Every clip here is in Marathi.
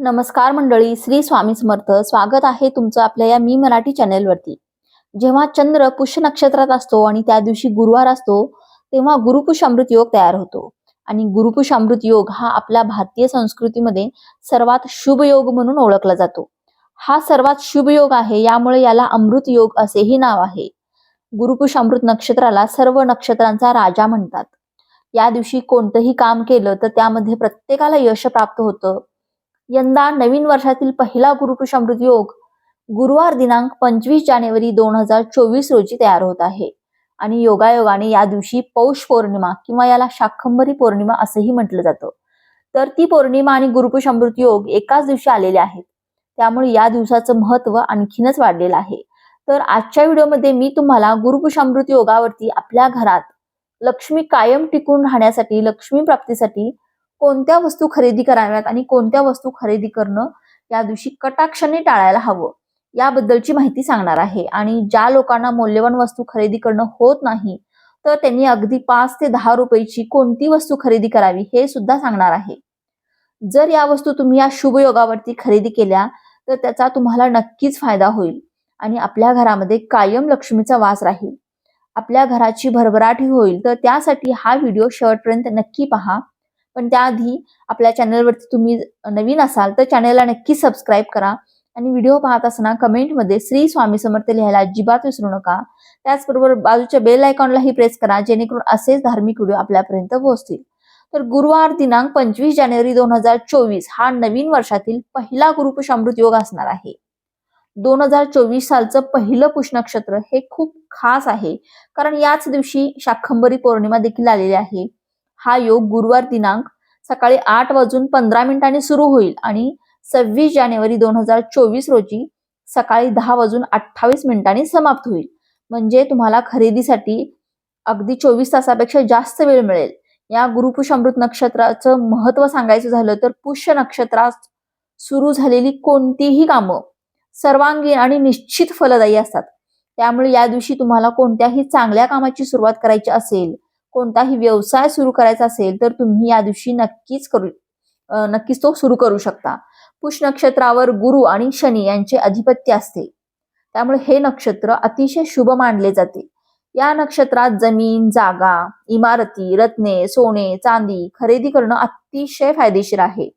नमस्कार मंडळी श्री स्वामी समर्थ. स्वागत आहे तुमचं आपल्या या मी मराठी चॅनेलवरती. जेव्हा चंद्र पुष्य नक्षत्रात असतो आणि त्या दिवशी गुरुवार असतो तेव्हा गुरुपुष अमृत योग तयार होतो. आणि गुरुपुष अमृत योग हा आपल्या भारतीय संस्कृतीमध्ये सर्वात शुभ योग म्हणून ओळखला जातो. हा सर्वात शुभ योग आहे यामुळे याला अमृत योग असेही नाव आहे. गुरुपुष अमृत नक्षत्राला सर्व नक्षत्रांचा राजा म्हणतात. या दिवशी कोणतंही काम केलं तर त्यामध्ये प्रत्येकाला यश प्राप्त होतं. यंदा नवीन वर्षातील पहिला गुरुपुष योग गुरुवार दिनांक पंचवीस जानेवारी दोन हजार चोवीस रोजी तयार होत आहे. आणि योगायोगाने या दिवशी पौष पौर्णिमा किंवा याला शाखंबरी पौर्णिमा असंही म्हटलं जातं. तर ती पौर्णिमा आणि गुरुपुष अमृत योग एकाच दिवशी आलेले आहेत. त्यामुळे या दिवसाचं महत्त्व आणखीनच वाढलेलं आहे. तर आजच्या व्हिडिओमध्ये मी तुम्हाला गुरुपुष अमृत योगावरती आपल्या घरात लक्ष्मी कायम टिकून राहण्यासाठी लक्ष्मी प्राप्तीसाठी कोणत्या वस्तू खरेदी कराव्यात आणि कोणत्या वस्तू खरेदी करणं या दिवशी कटाक्षाने टाळायला हवं याबद्दलची माहिती सांगणार आहे. आणि ज्या लोकांना मौल्यवान वस्तू खरेदी करणं होत नाही तर त्यांनी अगदी पाच ते दहा रुपयाची कोणती वस्तू खरेदी करावी हे सुद्धा सांगणार आहे. जर या वस्तू तुम्ही या शुभ योगावरती खरेदी केल्या तर त्याचा तुम्हाला नक्कीच फायदा होईल आणि आपल्या घरामध्ये कायम लक्ष्मीचा वास राहील. आपल्या घराची भरभराटी होईल तर त्यासाठी हा व्हिडिओ शेवटपर्यंत नक्की पहा. पण त्याआधी आपल्या चॅनलवरती तुम्ही नवीन असाल तर चॅनलला नक्की सबस्क्राईब करा आणि व्हिडिओ पाहत असताना कमेंटमध्ये श्री स्वामी समर्थ लिहायला अजिबात विसरू नका. त्याचबरोबर बाजूच्या बेल आयकॉनलाही प्रेस करा जेणेकरून असेच धार्मिक व्हिडिओ आपल्यापर्यंत पोहोचतील. तर गुरुवार दिनांक पंचवीस जानेवारी दोन हजार चोवीस हा नवीन वर्षातील पहिला गुरुपुष अमृत योग असणार आहे. दोन हजार चोवीस सालचं पहिलं पुष नक्षत्र हे खूप खास आहे कारण याच दिवशी शाखंबरी पौर्णिमा देखील आलेली आहे. हा योग गुरुवार दिनांक सकाळी आठ वाजून पंधरा मिनिटांनी सुरू होईल आणि सव्वीस जानेवारी दोन हजार चोवीस रोजी सकाळी दहा वाजून अठ्ठावीस मिनिटांनी समाप्त होईल. म्हणजे तुम्हाला खरेदीसाठी अगदी चोवीस तासापेक्षा जास्त वेळ मिळेल. या गुरुपुष अमृत नक्षत्राचं महत्त्व सांगायचं झालं तर पुष्य नक्षत्रात सुरू झालेली कोणतीही कामं सर्वांगीण आणि निश्चित फलदायी असतात. त्यामुळे या दिवशी तुम्हाला कोणत्याही चांगल्या कामाची सुरुवात करायची असेल कोणताही व्यवसाय सुरू करायचा असेल तर तुम्ही या दिवशी नक्कीच करू नक्कीच तो सुरू करू शकता. पुष नक्षत्रावर गुरु आणि शनी यांचे अधिपत्य असते. त्यामुळे हे नक्षत्र अतिशय शुभ मानले जाते. या नक्षत्रात जमीन जागा इमारती रत्ने सोने चांदी खरेदी करणं अतिशय फायदेशीर आहे.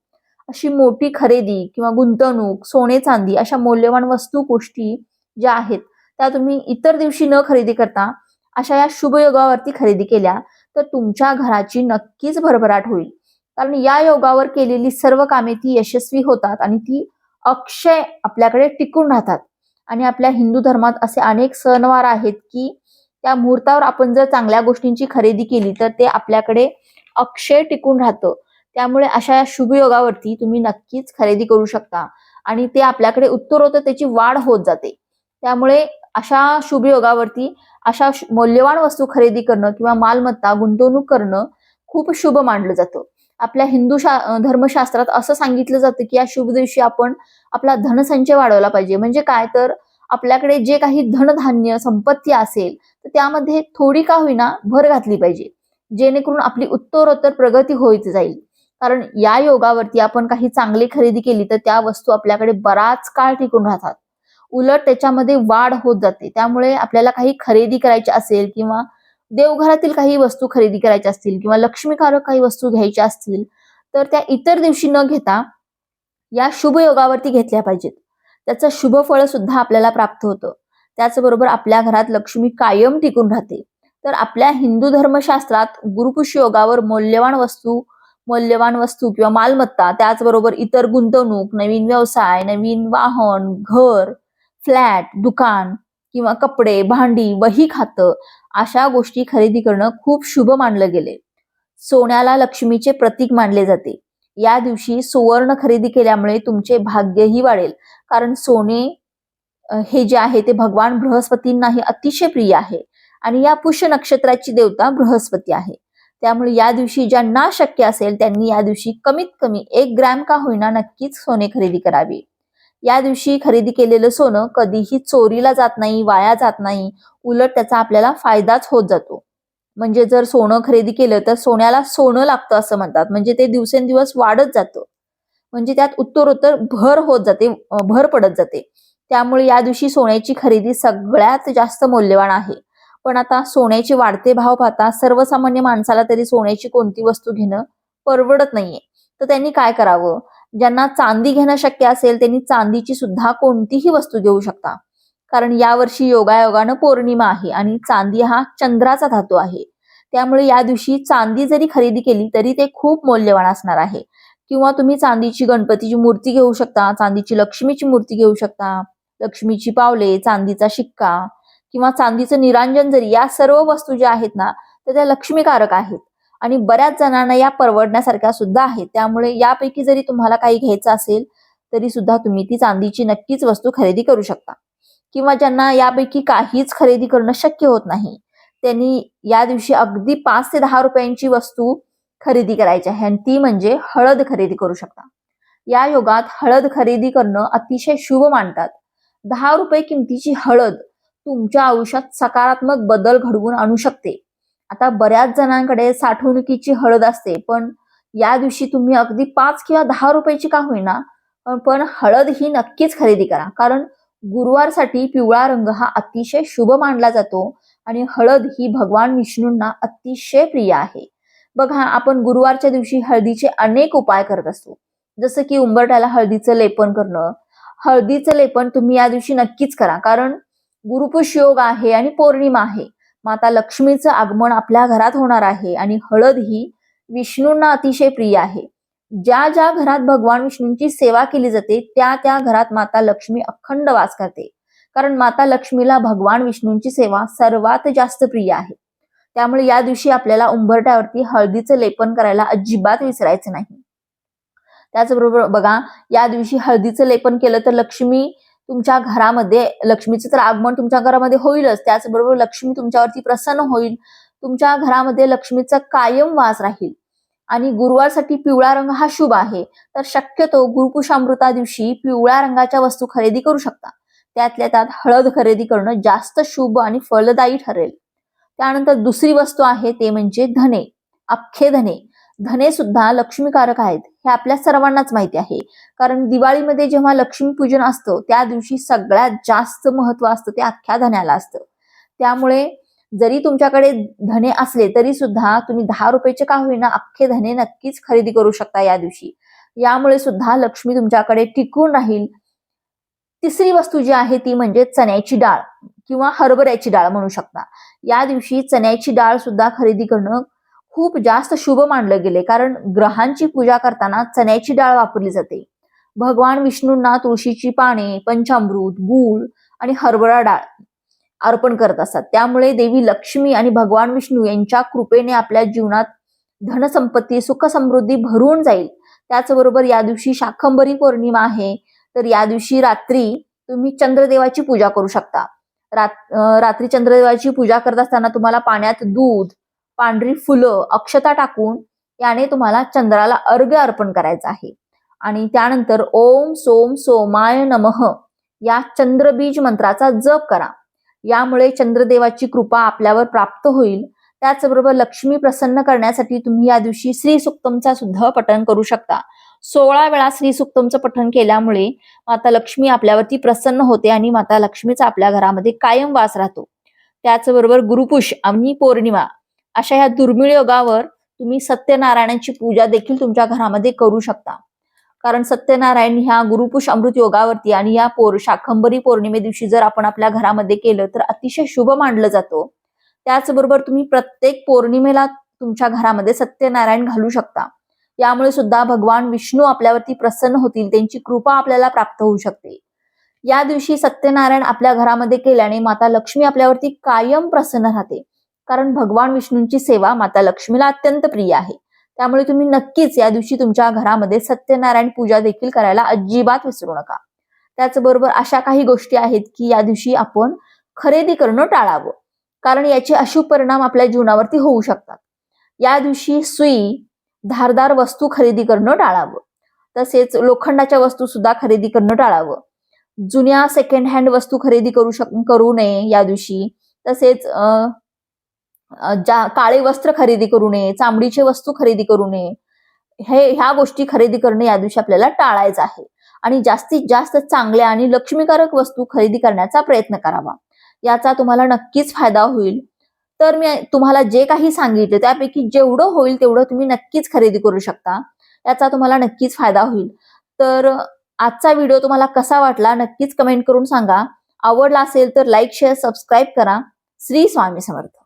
अशी मोठी खरेदी किंवा गुंतवणूक सोने चांदी अशा मौल्यवान वस्तू गोष्टी ज्या आहेत त्या तुम्ही इतर दिवशी न खरेदी करता अशा या शुभ योगावरती खरेदी केल्या तर तुमच्या घराची नक्कीच भरभराट होईल. कारण या योगावर केलेली सर्व कामे ती यशस्वी होतात आणि ती अक्षय आपल्याकडे टिकून राहतात. आणि आपल्या हिंदू धर्मात असे अनेक सणवार आहेत की त्या मुहूर्तावर आपण जर चांगल्या गोष्टींची खरेदी केली तर ते आपल्याकडे अक्षय टिकून राहतं. त्यामुळे अशा या शुभ योगावरती तुम्ही नक्कीच खरेदी करू शकता आणि ते आपल्याकडे उत्तरोत्तर त्याची वाढ होत जाते. त्यामुळे अशा शुभ योगावरती अशा मौल्यवान वस्तू खरेदी करणं किंवा मालमत्ता गुंतवणूक करणं खूप शुभ मानलं जातं. आपल्या हिंदू शा धर्मशास्त्रात असं सांगितलं जातं की या शुभ दिवशी आपण आपला धनसंचय वाढवला पाहिजे. म्हणजे काय? तर आपल्याकडे जे काही धनधान्य संपत्ती असेल तर त्यामध्ये थोडी का होईना भर घातली पाहिजे. जेणेकरून आपली उत्तरोत्तर प्रगती होत जाईल. कारण या योगावरती आपण काही चांगली खरेदी केली तर त्या वस्तू आपल्याकडे बराच काळ टिकून राहतात. उलट त्याच्यामध्ये वाढ होत जाते. त्यामुळे आपल्याला काही खरेदी करायची असेल किंवा देवघरातील काही वस्तू खरेदी करायच्या असतील किंवा लक्ष्मीकारक काही वस्तू घ्यायच्या असतील तर त्या इतर दिवशी न घेता या शुभ योगावरती घेतल्या पाहिजेत. त्याचं शुभ फळ सुद्धा आपल्याला प्राप्त होतं. त्याचबरोबर आपल्या घरात लक्ष्मी कायम टिकून राहते. तर आपल्या हिंदू धर्मशास्त्रात गुरुपुष योगावर मौल्यवान वस्तू मौल्यवान वस्तू किंवा मालमत्ता त्याचबरोबर इतर गुंतवणूक नवीन व्यवसाय नवीन वाहन घर फ्लॅट दुकान किंवा कपडे भांडी वही खातं अशा गोष्टी खरेदी करणं खूप शुभ मानलं गेले सोन्याला लक्ष्मीचे प्रतीक मानले जाते. या दिवशी सुवर्ण खरेदी केल्यामुळे तुमचे भाग्यही वाढेल. कारण सोने हे जे आहे ते भगवान बृहस्पतींनाही अतिशय प्रिय आहे. आणि या पुष्य नक्षत्राची देवता बृहस्पती आहे. त्यामुळे या दिवशी ज्यांना शक्य असेल त्यांनी या दिवशी कमीत कमी एक ग्रॅम का होईना नक्कीच सोने खरेदी करावे. या दिवशी खरेदी केलेलं सोनं कधीही चोरीला जात नाही वाया जात नाही. उलट त्याचा आपल्याला फायदाच होत जातो. म्हणजे जर सोनं खरेदी केलं तर सोन्याला सोनं लागतं असं म्हणतात. म्हणजे ते दिवसेंदिवस वाढत जातं. म्हणजे त्यात उत्तरोत्तर भर होत जाते भर पडत जाते. त्यामुळे या दिवशी सोन्याची खरेदी सगळ्यात जास्त मौल्यवान आहे. पण आता सोन्याचे वाढते भाव पाहता सर्वसामान्य माणसाला तरी सोन्याची कोणती वस्तू घेणं परवडत नाहीये. तर त्यांनी काय करावं? ज्यांना चांदी घेणं शक्य असेल त्यांनी चांदीची सुद्धा कोणतीही वस्तू घेऊ शकता. कारण यावर्षी योगायोगानं पौर्णिमा आहे आणि चांदी हा चंद्राचा धातू आहे. त्यामुळे या दिवशी चांदी जरी खरेदी केली तरी ते खूप मौल्यवान असणार आहे. किंवा तुम्ही चांदीची गणपतीची मूर्ती घेऊ शकता चांदीची लक्ष्मीची मूर्ती घेऊ शकता लक्ष्मीची पावले चांदीचा शिक्का किंवा चांदीचं निरांजन जरी या सर्व वस्तू ज्या आहेत ना तर त्या लक्ष्मीकारक आहेत. आणि बऱ्याच जणांना या परवडण्यासारख्या सुद्धा आहेत. त्यामुळे यापैकी जरी तुम्हाला काही घ्यायचं असेल तरी सुद्धा तुम्ही ती चांदीची नक्कीच वस्तू खरेदी करू शकता. किंवा ज्यांना यापैकी काहीच खरेदी करणं शक्य होत नाही त्यांनी या दिवशी अगदी पाच ते दहा रुपयांची वस्तू खरेदी करायची आहे आणि ती म्हणजे हळद खरेदी करू शकता. या योगात हळद खरेदी करणं अतिशय शुभ मानतात. दहा रुपये किमतीची हळद तुमच्या आयुष्यात सकारात्मक बदल घडवून आणू शकते. आता बऱ्याच जणांकडे साठवणुकीची हळद असते पण या दिवशी तुम्ही अगदी पाच किंवा दहा रुपयाची का होईना पण- हळद ही नक्कीच खरेदी करा. कारण गुरुवारसाठी पिवळा रंग हा अतिशय शुभ मानला जातो आणि हळद ही भगवान विष्णूंना अतिशय प्रिय आहे. बघा आपण गुरुवारच्या दिवशी हळदीचे अनेक उपाय करत असतो. जसं की उंबरट्याला हळदीचं लेपन करणं. हळदीचं लेपन तुम्ही या दिवशी नक्कीच करा कारण गुरुपुष योग आहे आणि पौर्णिमा आहे. माता लक्ष्मीचं आगमन आपल्या घरात होणार आहे आणि हळद ही विष्णूंना अतिशय प्रिय आहे. ज्या ज्या घरात भगवान विष्णूंची सेवा केली जाते त्या त्या घरात माता लक्ष्मी अखंड वास करते. कारण माता लक्ष्मीला भगवान विष्णूंची सेवा सर्वात जास्त प्रिय आहे. त्यामुळे या दिवशी आपल्याला उंबरट्यावरती हळदीचं लेपन करायला अजिबात विसरायचं नाही. त्याचबरोबर बघा या दिवशी हळदीचं लेपन केलं तर लक्ष्मी तुमच्या घरामध्ये लक्ष्मीचं तर आगमन तुमच्या घरामध्ये होईलच. त्याचबरोबर लक्ष्मी तुमच्यावरती प्रसन्न होईल. तुमच्या घरामध्ये लक्ष्मीचा कायम वास राहील. आणि गुरुवारसाठी पिवळा रंग हा शुभ आहे. तर शक्यतो गुरुकुशामृता दिवशी पिवळ्या रंगाच्या वस्तू खरेदी करू शकता. त्यातल्या त्यात हळद खरेदी करणं जास्त शुभ आणि फलदायी ठरेल. त्यानंतर दुसरी वस्तू आहे ते म्हणजे धने. अख्खे धने. धने सुद्धा लक्ष्मीकारक आहेत हे आपल्या सर्वांनाच माहिती आहे. कारण दिवाळीमध्ये जेव्हा लक्ष्मीपूजन असतं त्या दिवशी सगळ्यात जास्त महत्त्व असतं ते अख्ख्या धन्याला असतं. त्यामुळे जरी तुमच्याकडे धने असले तरी सुद्धा तुम्ही दहा रुपयाचे का होईना अख्खे धने नक्कीच खरेदी करू शकता या दिवशी. यामुळे सुद्धा लक्ष्मी तुमच्याकडे टिकून राहील. तिसरी वस्तू जी आहे ती म्हणजे चण्याची डाळ किंवा हरभऱ्याची डाळ म्हणू शकता. या दिवशी चण्याची डाळ सुद्धा खरेदी करणं खूप जास्त शुभ मानलं गेले कारण ग्रहांची पूजा करताना चण्याची डाळ वापरली जाते. भगवान विष्णूंना तुळशीची पाने पंचामृत गूळ आणि हरभरा डाळ अर्पण करत असतात. त्यामुळे देवी लक्ष्मी आणि भगवान विष्णू यांच्या कृपेने आपल्या जीवनात धनसंपत्ती सुख समृद्धी भरून जाईल. त्याचबरोबर या दिवशी शाखंबरी पौर्णिमा आहे तर या दिवशी रात्री तुम्ही चंद्रदेवाची पूजा करू शकता. रात्री चंद्रदेवाची पूजा करत असताना तुम्हाला पाण्यात दूध पांढरी फुलं अक्षता टाकून याने तुम्हाला चंद्राला अर्घ्य अर्पण करायचं आहे. आणि त्यानंतर ओम सोम सोमाय नमः या चंद्रबीज मंत्राचा जप करा. यामुळे चंद्रदेवाची कृपा आपल्यावर प्राप्त होईल. त्याचबरोबर लक्ष्मी प्रसन्न करण्यासाठी तुम्ही या दिवशी श्री सुक्तमचा सुद्धा पठण करू शकता. सोळा वेळा श्री सुक्तमचं पठण केल्यामुळे माता लक्ष्मी आपल्यावरती प्रसन्न होते आणि माता लक्ष्मीचा आपल्या घरामध्ये कायम वास राहतो. त्याचबरोबर गुरुपुष आणि पौर्णिमा अशा ह्या दुर्मिळ योगावर तुम्ही सत्यनारायणाची पूजा देखील तुमच्या घरामध्ये करू शकता. कारण सत्यनारायण ह्या गुरुपुष अमृत योगावरती आणि या पौर शाखंबरी पौर्णिमे दिवशी जर आपण आपल्या घरामध्ये केलं तर अतिशय शुभ मानलं जातो. त्याचबरोबर तुम्ही प्रत्येक पौर्णिमेला तुमच्या घरामध्ये सत्यनारायण घालू शकता. यामुळे सुद्धा भगवान विष्णू आपल्यावरती प्रसन्न होतील त्यांची कृपा आपल्याला प्राप्त होऊ शकते. या दिवशी सत्यनारायण आपल्या घरामध्ये केल्याने माता लक्ष्मी आपल्यावरती कायम प्रसन्न राहते. कारण भगवान विष्णूंची सेवा माता लक्ष्मीला अत्यंत प्रिय आहे. त्यामुळे तुम्ही नक्कीच या दिवशी तुमच्या घरामध्ये सत्यनारायण पूजा देखील करायला अजिबात विसरू नका. त्याचबरोबर अशा काही गोष्टी आहेत की या दिवशी आपण खरेदी करणं टाळावं. कारण याचे अशुभ परिणाम आपल्या जीवनावरती होऊ शकतात. या दिवशी सुई धारदार वस्तू खरेदी करणं टाळावं. तसेच लोखंडाच्या वस्तू सुद्धा खरेदी करणं टाळावं. जुन्या सेकंड हँड वस्तू खरेदी करू शक करू नये या दिवशी. तसेच ज्या काळे वस्त्र खरेदी करू नये चामडीचे वस्तू खरेदी करू नये हे ह्या गोष्टी खरेदी करणे या दिवशी आपल्याला टाळायचं आहे. आणि जास्तीत जास्त चांगल्या आणि लक्ष्मीकारक वस्तू खरेदी करण्याचा प्रयत्न करावा. याचा तुम्हाला नक्कीच फायदा होईल. तर मी तुम्हाला जे काही सांगितले त्यापैकी जेवढं होईल तेवढं तुम्ही नक्कीच खरेदी करू शकता. याचा तुम्हाला नक्कीच फायदा होईल. तर आजचा व्हिडिओ तुम्हाला कसा वाटला नक्कीच कमेंट करून सांगा. आवडला असेल तर लाईक शेअर सबस्क्राईब करा. श्री स्वामी समर्थ.